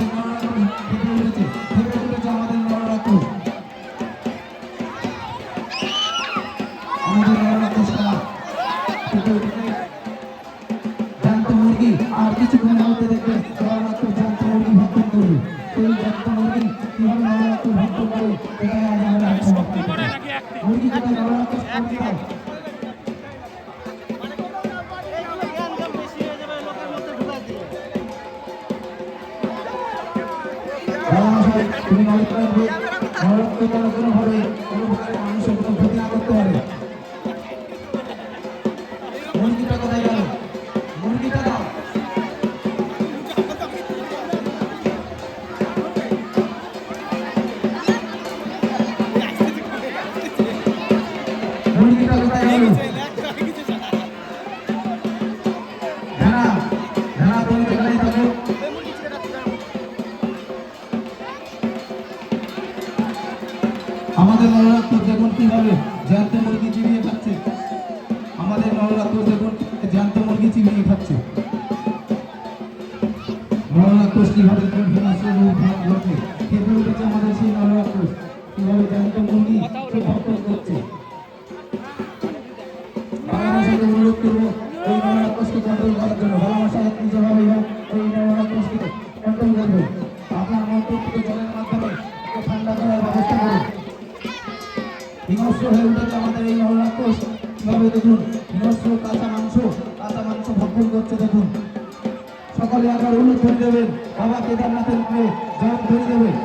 আমাদের নরনারায়ণ খেপে উঠেছে খেপে উঠেছে আমাদের নরনারায়ণ আমাদের নরনারায়ণ খেলা খেপে উঠেছে জ্যান্ত মুরগি আর কিছুক্ষণের মধ্যে দেখবে নরনারায়ণ জ্যান্ত মুরগি ভক্ষণ করবে সেই জ্যান্ত মুরগি কীভাবে নরনারায়ণ ভক্ষণ করে আজ আমরা। মুরগি কোথায় নরনারায়ণ তুমি রাখবে নররক্ত যেন কোনোভাবে কোনো মানুষের কোনো ক্ষতি না করতে পারে কোথায় আমাদের নররক্ত দেখুন কীভাবে জ্যান্ত মুরগি চিবিয়ে খাচ্ছে। আমাদের নররক্ত দেখুন জ্যান্ত মুরগি চিবিয়ে খাচ্ছে। নররক্ত কীভাবে উঠেছে আমাদের জ্যান্ত মুরগি হিংস্র হয়ে উঠেছে আমাদের এই নবরাক্ষস কীভাবে দেখুন? হিংস্র কাঁচা মাংস কাঁচা মাংস ভক্ষণ করছে, দেখুন। সকলে আবার উল্লুক ধরে দেবেন। বাবা কেদারনাথের নামে জয় ধরে দেবেন।